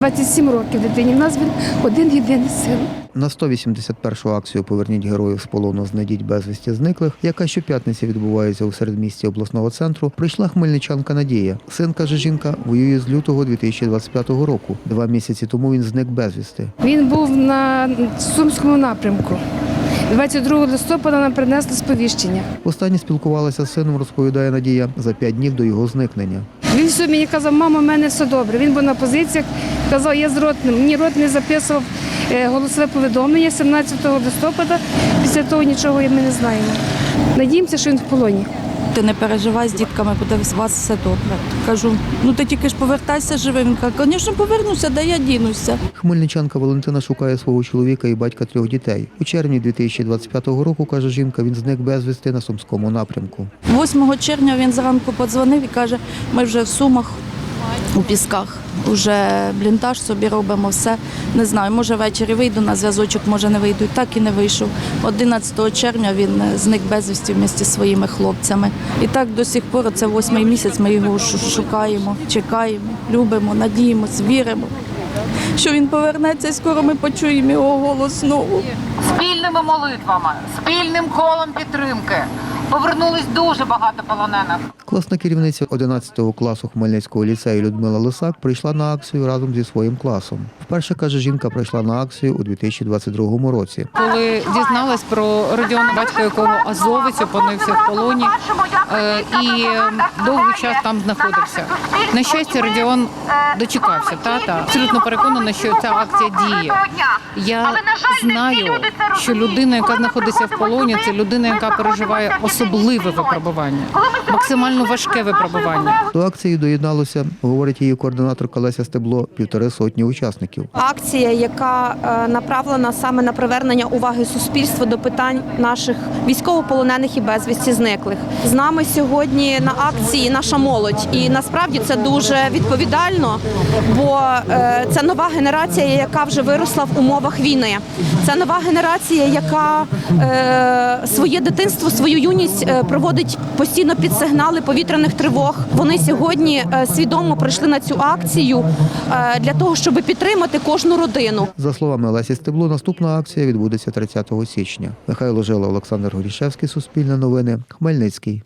27 років дитині. У нас він один єдиний син. На 181-ю акцію Поверніть героїв з полону знайдіть безвісті зниклих, яка щоп'ятниці відбувається у середмісті обласного центру, прийшла хмельничанка Надія. Син, каже жінка, воює з лютого 2025 року. Два місяці тому він зник безвісти. Він був на Сумському напрямку. 22 листопада нам принесли сповіщення. Останні спілкувалася з сином, розповідає Надія, за п'ять днів до його зникнення. Він все мені казав, мамо, в мене все добре. Він був на позиціях, казав, я з ротним. Мені ротний записував е, голосове повідомлення 17 листопада. Після того нічого ми не знаємо. Надіємося, що він в полоні. Ти не переживай з дітками, буде у вас все добре. Кажу, ну ти тільки ж повертайся живим. Він каже, звісно, повернуся, де я дінуся. Хмельничанка Валентина шукає свого чоловіка і батька трьох дітей. У червні 2025 року, каже жінка, він зник безвісти на сумському напрямку. 8 червня він зранку подзвонив і каже, ми вже в Сумах у Пісках. Уже блінтаж собі робимо все. Не знаю, може ввечері вийду на зв'язочок, може не вийду. Так і не вийшов. 11 червня він е, зник безвісті в місті своїми хлопцями. І так до сих пор, це восьмий місяць, ми його шу- шукаємо, чекаємо, любимо, надіємось, віримо, що він повернеться і скоро ми почуємо його голос знову. спільними молитвами, спільним колом підтримки. Повернулись дуже багато полонених. Класна керівниця 11 класу Хмельницького ліцею Людмила Лисак прийшла на акцію разом зі своїм класом. Вперше каже жінка, прийшла на акцію у 2022 році. коли дізналась про Родіона, батька якого азовець опинився в полоні е, і довгий час там знаходився. На щастя, Родіон дочекався тата. Абсолютно переконана, що ця акція діє. Я знаю, що людина, яка знаходиться в полоні, це людина, яка переживає особливе випробування, максимально важке випробування. До акції доєдналося, говорить її координаторка Леся Стебло, півтори сотні учасників. акція, яка е, направлена саме на привернення уваги суспільства до питань наших військовополонених і безвісті зниклих. З нами сьогодні на акції наша молодь, і насправді це дуже відповідально, бо е, це нова генерація, яка вже виросла в умовах війни. Це нова генерація, яка е, своє дитинство, свою юність е, проводить постійно під сигнали повітряних тривог. Вони сьогодні е, свідомо прийшли на цю акцію е, для того, щоб підтримати кожну родину. За словами Лесі Стебло, наступна акція відбудеться 30 січня. Михайло Жила, Олександр Горішевський, Суспільне новини, Хмельницький.